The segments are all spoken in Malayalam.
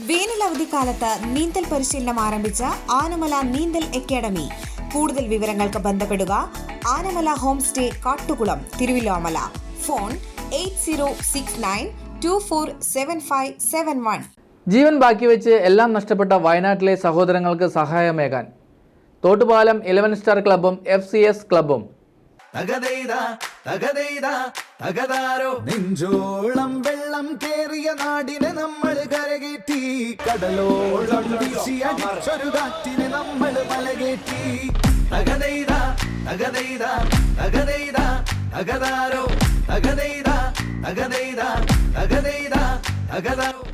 വേനൽ അവധിക്കാലത്ത് നീന്തൽ പരിശീലനം ആരംഭിച്ച ആനമല നീന്തൽ അക്കാദമി. കൂടുതൽ വിവരങ്ങൾക്ക് ബന്ധപ്പെടുക Anamala home stay Kattukulam Thiruvillamala. Phone eight ജീവൻ ബാക്കി വെച്ച് എല്ലാം നഷ്ടപ്പെട്ട വയനാട്ടിലെ സഹോദരങ്ങൾക്ക് സഹായമേകാൻ. തോട്ടുപാലം ഇലവൻ സ്റ്റാർ ക്ലബ്ബും എഫ് സി എസ് ക്ലബ്ബും. തകതൈത തകതെയ്താ തകതാരോ? നെഞ്ചോളം വെള്ളം കേറിയ നാടിനെ നമ്മൾ കരകേറ്റി. കടലോളം കാറ്റിനെ നമ്മൾ മലകേറ്റി തകതൈത തകതൈത തകതൈത തകതാരോ? തകതൈത തകതൈത തകതൈത തകതാരോ?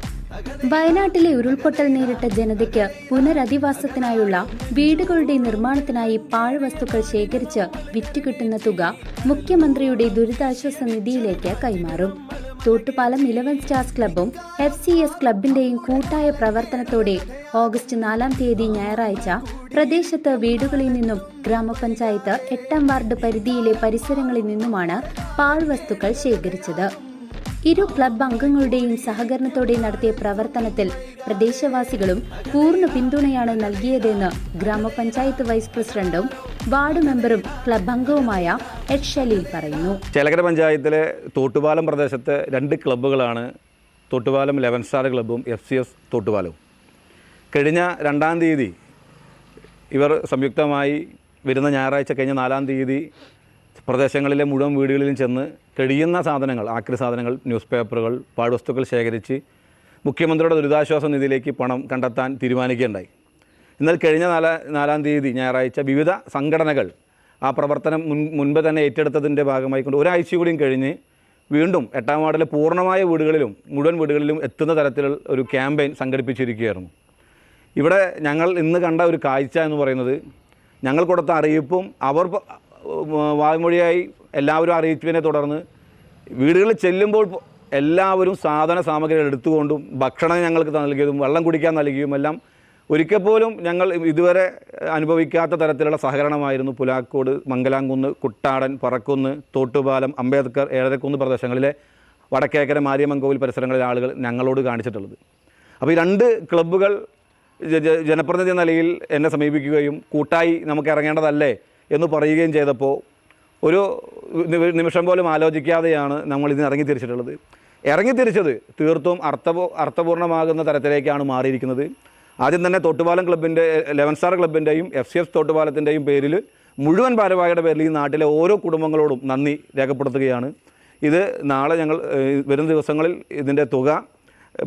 വയനാട്ടിലെ ഉരുൾപൊട്ടൽ നേരിട്ട ജനതയ്ക്ക് പുനരധിവാസത്തിനായുള്ള വീടുകളുടെ നിർമ്മാണത്തിനായി പാഴ്വസ്തുക്കൾ ശേഖരിച്ച് വിറ്റുകിട്ടുന്ന തുക മുഖ്യമന്ത്രിയുടെ ദുരിതാശ്വാസ നിധിയിലേക്ക് കൈമാറും. തോട്ടുപാലം ഇലവൻ സ്റ്റാർസ് ക്ലബും എഫ് സി എസ് ക്ലബിന്റെയും കൂട്ടായ പ്രവർത്തനത്തോടെ ഓഗസ്റ്റ് നാലാം തീയതി ഞായറാഴ്ച പ്രദേശത്ത് വീടുകളിൽ നിന്നും ഗ്രാമപഞ്ചായത്ത് എട്ടാം വാർഡ് പരിധിയിലെ പരിസരങ്ങളിൽ നിന്നുമാണ് പാഴ്വസ്തുക്കൾ ശേഖരിച്ചത്. ഇരു ക്ലബ് അംഗങ്ങളുടെയും സഹകരണത്തോടെ നടത്തിയ പ്രവർത്തനത്തിൽ പ്രദേശവാസികളും പൂർണ പിന്തുണയാണ് നൽകിയതെന്ന് ഗ്രാമപഞ്ചായത്ത് വൈസ് പ്രസിഡന്റും വാർഡ് മെമ്പറും ക്ലബ് അംഗവുമായ എച്ച് ഷലീൽ പറയുന്നു. ചേലക്കര പഞ്ചായത്തിലെ തോട്ടുപാലം പ്രദേശത്തെ രണ്ട് ക്ലബ്ബുകളാണ് തോട്ടുപാലം ലെവൻ സ്റ്റാർ ക്ലബ്ബും എഫ് സി എസ് തോട്ടുപാലവും. കഴിഞ്ഞ രണ്ടാം തീയതി ഇവർ സംയുക്തമായി വരുന്ന ഞായറാഴ്ച കഴിഞ്ഞ നാലാം തീയതി പ്രദേശങ്ങളിലെ മുഴുവൻ വീടുകളിലും ചെന്ന് കഴിയുന്ന സാധനങ്ങൾ ആക്രി സാധനങ്ങൾ ന്യൂസ് പേപ്പറുകൾ പാഴ്വസ്തുക്കൾ ശേഖരിച്ച് മുഖ്യമന്ത്രിയുടെ ദുരിതാശ്വാസ നിധിയിലേക്ക് പണം കണ്ടെത്താൻ തീരുമാനിക്കുകയുണ്ടായി. എന്നാൽ കഴിഞ്ഞ നാല നാലാം തീയതി ഞായറാഴ്ച വിവിധ സംഘടനകൾ ആ പ്രവർത്തനം മുൻ മുൻപ് തന്നെ ഏറ്റെടുത്തതിന്റെ ഭാഗമായിക്കൊണ്ട് ഒരാഴ്ച കൂടിയും കഴിഞ്ഞ് വീണ്ടും എട്ടാം വാർഡിലെ പൂർണമായ വീടുകളിലും മുഴുവൻ വീടുകളിലും എത്തുന്ന തരത്തിലുള്ള ഒരു ക്യാമ്പയിൻ സംഘടിപ്പിച്ചിരിക്കുകയായിരുന്നു. ഇവിടെ ഞങ്ങൾ ഇന്ന് കണ്ട ഒരു കാഴ്ച എന്ന് പറയുന്നത് ഞങ്ങൾ കൊടുത്ത അറിയിപ്പും അവർ വായ്മൊഴിയായി എല്ലാവരും അറിയിച്ചതിനെ തുടർന്ന് വീടുകളിൽ ചെല്ലുമ്പോൾ എല്ലാവരും സാധന സാമഗ്രികൾ എടുത്തുകൊണ്ടും ഭക്ഷണം ഞങ്ങൾക്ക് നൽകിയതും വെള്ളം കുടിക്കാൻ നൽകിയും എല്ലാം ഒരിക്കൽ പോലും ഞങ്ങൾ ഇതുവരെ അനുഭവിക്കാത്ത തരത്തിലുള്ള സഹകരണമായിരുന്നു പുലാക്കോട് മംഗലാംകുന്ന് കുട്ടാടൻ പറക്കുന്ന് തോട്ടുപാലം അംബേദ്കർ ഏഴരക്കുന്ന് പ്രദേശങ്ങളിലെ വടക്കേക്കര മാരിയമ്മൻകോവിൽ പരിസരങ്ങളിലെ ആളുകൾ ഞങ്ങളോട് കാണിച്ചിട്ടുള്ളത്. അപ്പോൾ ഈ രണ്ട് ക്ലബ്ബുകൾ ജനപ്രതിനിധി നിലയിൽ എന്നെ സമീപിക്കുകയും കൂട്ടായി നമുക്ക് ഇറങ്ങേണ്ടതല്ലേ? എന്ന് പറയുകയും ചെയ്തപ്പോൾ ഒരു നിമിഷം പോലും ആലോചിക്കാതെയാണ് നമ്മൾ ഇതിന് ഇറങ്ങി തിരിച്ചിട്ടുള്ളത് ഇറങ്ങി തിരിച്ചത് തീർത്തും അർത്ഥപൂ അർത്ഥപൂർണമാകുന്ന തരത്തിലേക്കാണ് മാറിയിരിക്കുന്നത്. ആദ്യം തന്നെ തോട്ടുപാലം ക്ലബിന്റെ ലെവൻ സ്റ്റാർ ക്ലബിന്റെയും എഫ് സി എഫ് തോട്ടുപാലത്തിന്റെയും പേരിൽ മുഴുവൻ ഭാരവാഹിയുടെ പേരിൽ ഈ നാട്ടിലെ ഓരോ കുടുംബങ്ങളോടും നന്ദി രേഖപ്പെടുത്തുകയാണ്. ഇത് നാളെ ഞങ്ങൾ വരും ദിവസങ്ങളിൽ ഇതിന്റെ തുക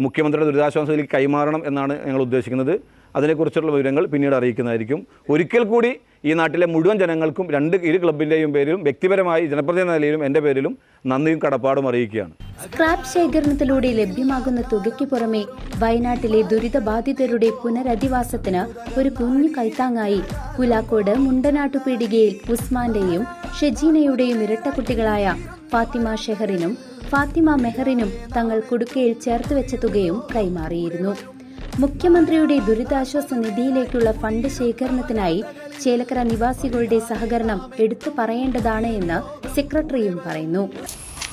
മുഖ്യമന്ത്രിയുടെ ദുരിതാശ്വാസത്തിലേക്ക് കൈമാറണം എന്നാണ് ഞങ്ങൾ ഉദ്ദേശിക്കുന്നത്. അതിനെക്കുറിച്ചുള്ള വിവരങ്ങൾ പിന്നീട് അറിയിക്കുന്നതായിരിക്കും. ഒരിക്കൽ കൂടി ഈ നാട്ടിലെ മുഴുവൻ ജനങ്ങൾക്കും രണ്ട് ഇരു ക്ലബിന്റെയും പേരിലും വ്യക്തിപരമായി ജനപ്രതിനിധി നിലയിലും എന്റെ പേരിലും നന്ദിയും കടപ്പാടും അറിയിക്കുകയാണ്. സ്ക്രാപ്പ് ശേഖരണത്തിലൂടെ ലഭ്യമാകുന്ന തുകയ്ക്ക് പുറമെ വയനാട്ടിലെ ദുരിതബാധിതരുടെ പുനരധിവാസത്തിന് ഒരു കുഞ്ഞു കൈത്താങ്ങായി പുലാക്കോട് മുണ്ടനാട്ടുപീടികയിൽ ഉസ്മാന്റെയും ഷെജീനയുടെയും ഇരട്ടക്കുട്ടികളായ ഫാത്തിമ ഷെഹറിനും ഫാത്തിമ മെഹറിനും തങ്ങൾ കുടുക്കയിൽ ചേർത്തുവെച്ച തുകയും കൈമാറിയിരുന്നു. മുഖ്യമന്ത്രിയുടെ ദുരിതാശ്വാസ നിധിയിലേക്കുള്ള ഫണ്ട് ശേഖരണത്തിനായി ചേലക്കര നിവാസികളുടെ സഹകരണം എടുത്തു പറയേണ്ടതാണ് എന്ന് സെക്രട്ടറിയും പറയുന്നു.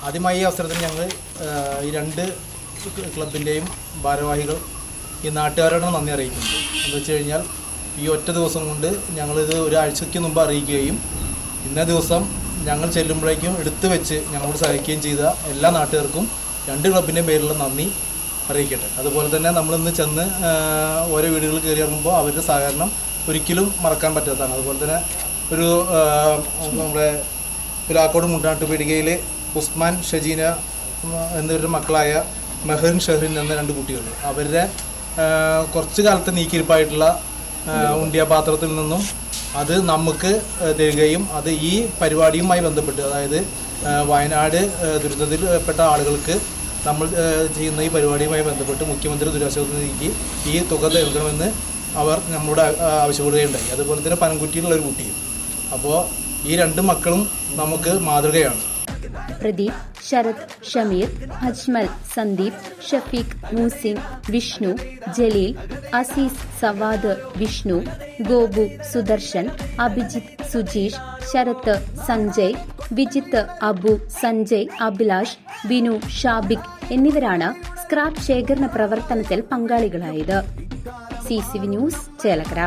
ആദ്യമായി അവസരത്തിൽ ഞങ്ങൾ ഈ രണ്ട് ക്ലബിന്റെയും ഭാരവാഹികൾ ഈ നാട്ടുകാരോട് നന്ദി അറിയിക്കുന്നു എന്ന് വെച്ച് കഴിഞ്ഞാൽ ഈ ഒറ്റ ദിവസം കൊണ്ട് ഞങ്ങളിത് ഒരാഴ്ചയ്ക്ക് മുമ്പ് അറിയിക്കുകയും ഇന്ന ദിവസം ഞങ്ങൾ ചെല്ലുമ്പോഴേക്കും എടുത്തു വെച്ച് ഞങ്ങളോട് സഹായിക്കുകയും ചെയ്ത എല്ലാ നാട്ടുകാർക്കും രണ്ട് ക്ലബിന്റെയും പേരിലുള്ള നന്ദി. അറിയിക്കട്ടെ. അതുപോലെ തന്നെ നമ്മളിന്ന് ചെന്ന് ഓരോ വീടുകളിൽ കയറി ഇറങ്ങുമ്പോൾ അവരുടെ സഹകരണം ഒരിക്കലും മറക്കാൻ പറ്റാത്തതാണ്. അതുപോലെ തന്നെ ഒരു നമ്മുടെ പുലാക്കോട് മുണ്ടാട്ടുപീടികയിലെ ഉസ്മാൻ ഷജീന എന്നിവരുടെ മക്കളായ മെഹറിൻ ഷെഹറിൻ എന്ന രണ്ട് കുട്ടികൾ അവരുടെ കുറച്ച് കാലത്തെ നീക്കിയിരിപ്പായിട്ടുള്ള ഉണ്ടിയ പാത്രത്തിൽ നിന്നും അത് നമുക്ക് തരികയും അത് ഈ പരിപാടിയുമായി ബന്ധപ്പെട്ട് അതായത് വയനാട് ദുരിതത്തിൽപ്പെട്ട ആളുകൾക്ക് നമ്മൾ ചെയ്യുന്ന ഈ പരിപാടിയുമായി ബന്ധപ്പെട്ട് മുഖ്യമന്ത്രി ദുരിതാശ്വാസ നിധിക്ക് ഈ തുക നൽകണമെന്ന് അവർ നമ്മളോട് ആവശ്യപ്പെടുകയുണ്ടായി. അതുപോലെ തന്നെ പനംകുറ്റിയിലുള്ള ഒരു കുട്ടിയും. അപ്പോൾ ഈ രണ്ട് മക്കളും നമുക്ക് മാതൃകയാണ്. പ്രദീപ് ശരത് ഷമീർ അജ്മൽ സന്ദീപ് ഷഫീഖ് മൂസിൻ വിഷ്ണു ജലീൽ അസീസ് സവാദ് വിഷ്ണു ഗോപു സുദർശൻ അഭിജിത് സുജീഷ് ശരത് സഞ്ജയ് വിജിത്ത് അബു സഞ്ജയ് അഭിലാഷ് വിനു ഷാബിക് എന്നിവരാണ് സ്ക്രാപ്പ് ശേഖരണ പ്രവർത്തനത്തിൽ പങ്കാളികളായത്. C C V news Chelakkara.